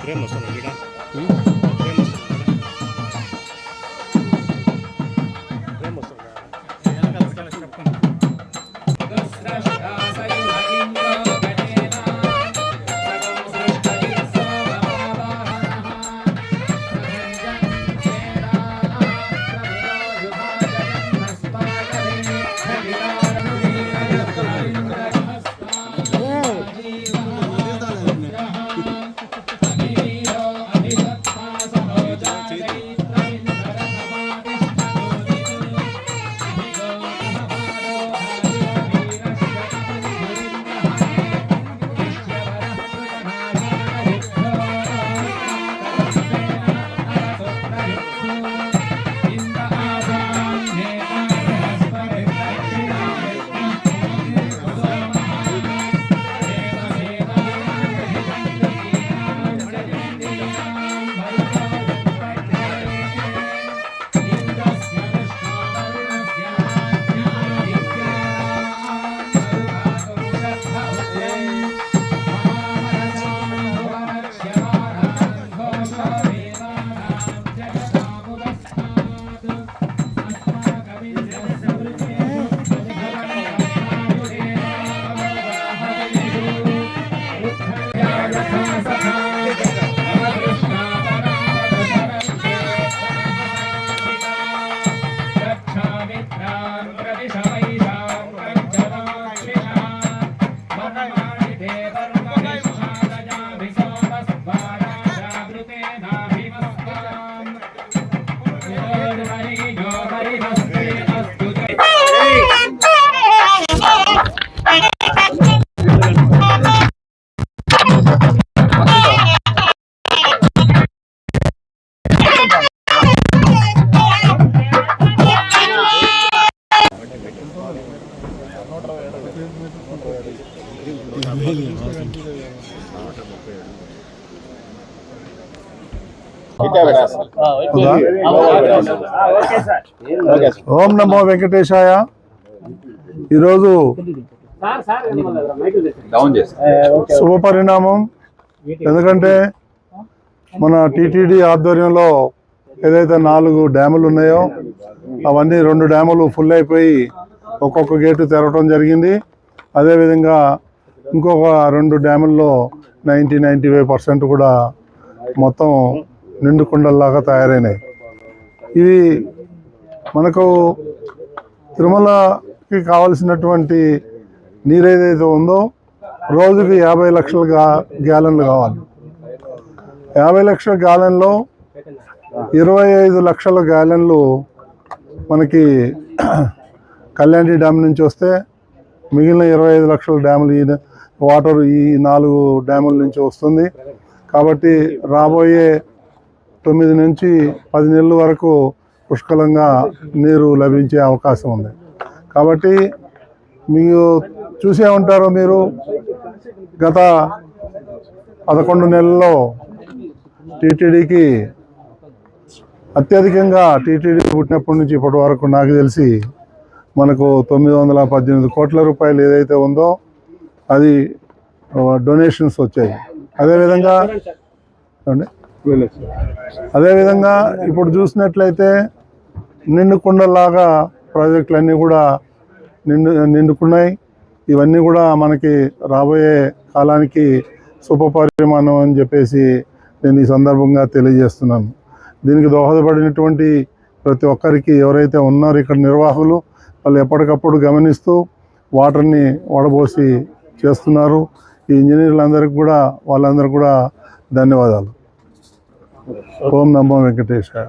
ప్రేమ ఓం నమో వెంకటేశాయ. ఈరోజు శుభ పరిణామం ఎందుకంటే మన టీటీడీ ఆధ్వర్యంలో ఏదైతే నాలుగు డ్యాములు ఉన్నాయో అవన్నీ రెండు డ్యాములు ఫుల్ అయిపోయి ఒక్కొక్క గేటు తెరవడం జరిగింది. అదేవిధంగా ఇంకొక రెండు డ్యాముల్లో నైంటీ నైంటీ ఫైవ్ పర్సెంట్ కూడా మొత్తం నిండు కుండల్లాగా తయారైనాయి. ఇవి మనకు తిరుమలకి కావలసినటువంటి నీరు ఏదైతే ఉందో రోజుకి యాభై లక్షల గ్యాలన్లు కావాలి. యాభై లక్షల గ్యాలన్లో ఇరవై ఐదు లక్షల గ్యాలన్లు మనకి కళ్యాణి డ్యామ్ నుంచి వస్తే మిగిలిన ఇరవై ఐదు లక్షల డ్యాములు ఈ వాటర్ ఈ నాలుగు డ్యాముల నుంచి వస్తుంది. కాబట్టి రాబోయే తొమ్మిది నుంచి పది నెలల వరకు పుష్కలంగా నీరు లభించే అవకాశం ఉంది. కాబట్టి మీరు చూసే ఉంటారు మీరు గత పదకొండు నెలల్లో టీటీడీకి అత్యధికంగా టీటీడీ పుట్టినప్పటి నుంచి ఇప్పటి వరకు నాకు తెలిసి మనకు తొమ్మిది వందల పద్దెనిమిది కోట్ల రూపాయలు ఏదైతే ఉందో అది డొనేషన్స్ వచ్చాయి. అదేవిధంగా అదేవిధంగా ఇప్పుడు చూసినట్లయితే నిండుకుండలాగా ప్రాజెక్టులన్నీ కూడా నిండు నిండుకున్నాయి. ఇవన్నీ కూడా మనకి రాబోయే కాలానికి శుభపరిమాణం అని చెప్పేసి నేను ఈ సందర్భంగా తెలియజేస్తున్నాను. దీనికి దోహదపడినటువంటి ప్రతి ఒక్కరికి ఎవరైతే ఉన్నారో ఇక్కడ నిర్వాహకులు వాళ్ళు ఎప్పటికప్పుడు గమనిస్తూ వాటర్ని వడబోసి చేస్తున్నారు. ఈ ఇంజనీర్లందరికీ కూడా వాళ్ళందరూ కూడా ధన్యవాదాలు. ఓం నమో వెంకటేశాయ.